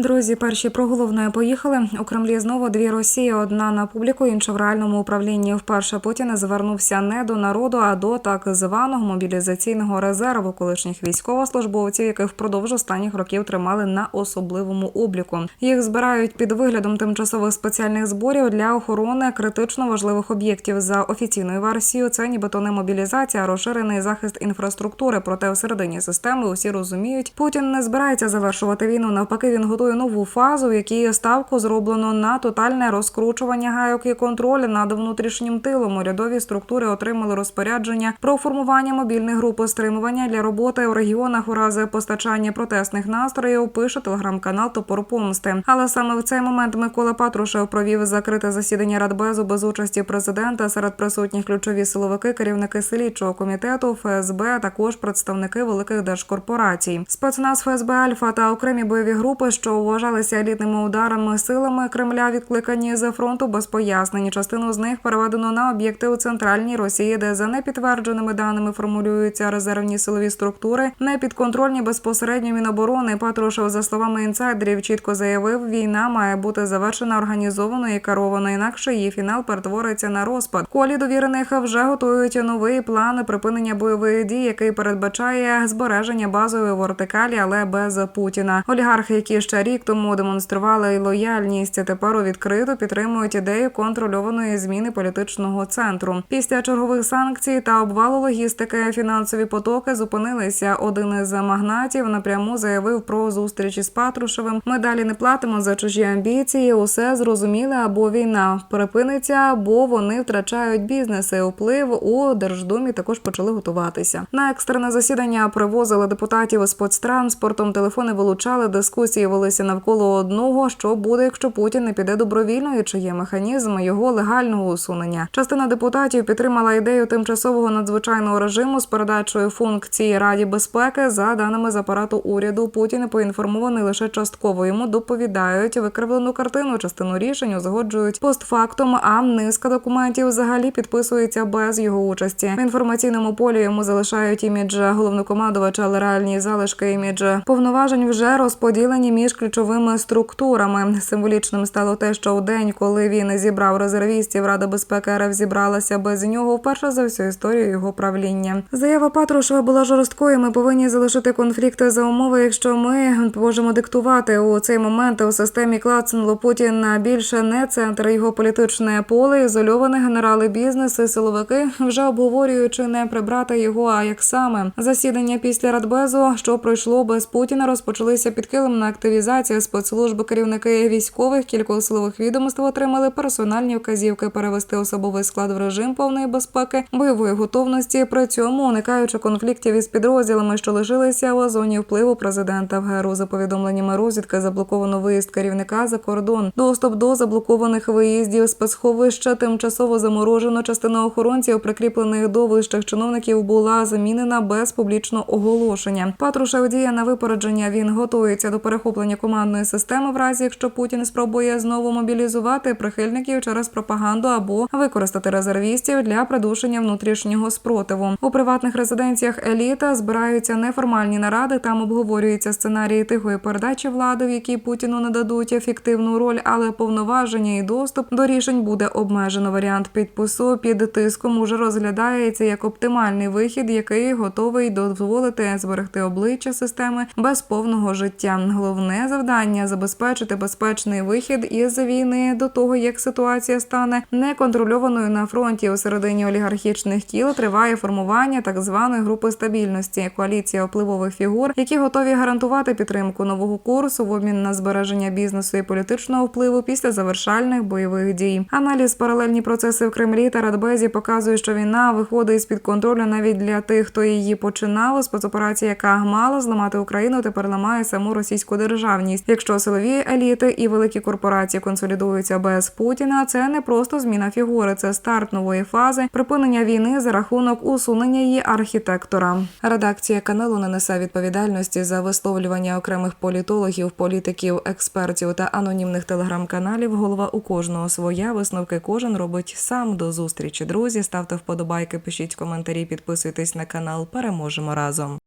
Друзі, перші про головне поїхали. У Кремлі знову дві Росії: одна на публіку, інша в реальному управлінні. Вперше Путін звернувся не до народу, а до так званого мобілізаційного резерву колишніх військовослужбовців, яких впродовж останніх років тримали на особливому обліку. Їх збирають під виглядом тимчасових спеціальних зборів для охорони критично важливих об'єктів. За офіційною версією, це нібито не мобілізація, а розширений захист інфраструктури. Проте всередині системи усі розуміють, Путін не збирається завершувати війну. Навпаки, він готує нову фазу, в якій ставку зроблено на тотальне розкручування гайок і контроль над внутрішнім тилом. Урядові структури отримали розпорядження про формування мобільних груп стримування для роботи у регіонах у разі постачання протестних настроїв. Пише телеграм-канал Топор Помсти. Але саме в цей момент Микола Патрушев провів закрите засідання Радбезу без участі президента. Серед присутніх ключові силовики, керівники слідчого комітету, ФСБ, також представники великих держкорпорацій. Спецназ ФСБ Альфа та окремі бойові групи, що вважалися елітними ударами силами Кремля, відкликані з фронту без пояснень. Частину з них переведено на об'єкти у центральній Росії, де за непідтвердженими даними формулюються резервні силові структури, не підконтрольні безпосередньо Міноборони. Патрушев, за словами інсайдерів, чітко заявив, війна має бути завершена організовано і керовано, інакше її фінал перетвориться на розпад. Колі довірених вже готують новий план припинення бойових дій, який передбачає збереження базової вертикалі, але без Путіна. Олігархи, які ще рік тому демонстрували лояльність, тепер у відкрито підтримують ідею контрольованої зміни політичного центру. Після чергових санкцій та обвалу логістики фінансові потоки зупинилися. Один із магнатів напряму заявив про зустріч із Патрушевим. Ми далі не платимо за чужі амбіції. Усе зрозуміле або війна припиниться, або вони втрачають бізнеси. Вплив у Держдумі також почали готуватися. На екстрене засідання привозили депутатів з спецтранспортом. Телефони вилучали, дискусії велися навколо одного, що буде, якщо Путін не піде добровільно, і чи є механізм його легального усунення. Частина депутатів підтримала ідею тимчасового надзвичайного режиму з передачою функції Раді безпеки. За даними з апарату уряду, Путін поінформований лише частково. Йому доповідають викривлену картину. Частину рішень узгоджують постфактум. А низка документів взагалі підписується без його участі. В інформаційному полі йому залишають імідж головнокомандувача, але реальні залишки імідж повноважень вже розподілені між ключовими структурами. Символічним стало те, що у день, коли він зібрав резервістів, Рада безпеки РФ зібралася без нього вперше за всю історію його правління. Заява Патрушева була жорсткою. Ми повинні залишити конфлікти за умови, якщо ми можемо диктувати у цей момент у системі клацнуло Путін більше не центр його політичне поле. Ізольовані генерали бізнесу, силовики вже обговорюють, чи не прибрати його. А як саме засідання після радбезу, що пройшло без Путіна, розпочалися підкилимна активізація спецслужби керівники військових кількох силових відомств отримали персональні вказівки перевести особовий склад в режим повної безпеки, бойової готовності. При цьому уникаючи конфліктів із підрозділами, що лишилися у зоні впливу президента в ГРУ. За повідомленнями розвідки заблоковано виїзд керівника за кордон. Доступ до заблокованих виїздів спецховища тимчасово заморожено. Частина охоронців, прикріплених до вищих чиновників, була замінена без публічного оголошення. Патрушев діє на випередження. Він готується до перехоплення командної системи, в разі якщо Путін спробує знову мобілізувати прихильників через пропаганду або використати резервістів для придушення внутрішнього спротиву. У приватних резиденціях еліта збираються неформальні наради. Там обговорюються сценарії тихої передачі влади, в якій Путіну нададуть ефективну роль, але повноваження і доступ до рішень буде обмежено. Варіант підпису під тиском уже розглядається як оптимальний вихід, який готовий дозволити зберегти обличчя системи без повного життя. Головне завдання забезпечити безпечний вихід із війни до того, як ситуація стане неконтрольованою на фронті. У середині олігархічних кіл триває формування так званої групи стабільності. Коаліція впливових фігур, які готові гарантувати підтримку нового курсу в обмін на збереження бізнесу і політичного впливу після завершальних бойових дій. Аналіз паралельні процеси в Кремлі та Радбезі показує, що війна виходить з під контролю навіть для тих, хто її починав. Спецоперація, яка мала зламати Україну, тепер ламає саму російську державність. Якщо силові еліти і великі корпорації консолідуються без Путіна, це не просто зміна фігури, це старт нової фази припинення війни за рахунок усунення її архітектора. Редакція каналу не несе відповідальності за висловлювання окремих політологів, політиків, експертів та анонімних телеграм-каналів. Голова у кожного своя висновки кожен робить сам. До зустрічі, друзі. Ставте вподобайки, пишіть коментарі, підписуйтесь на канал. Переможемо разом.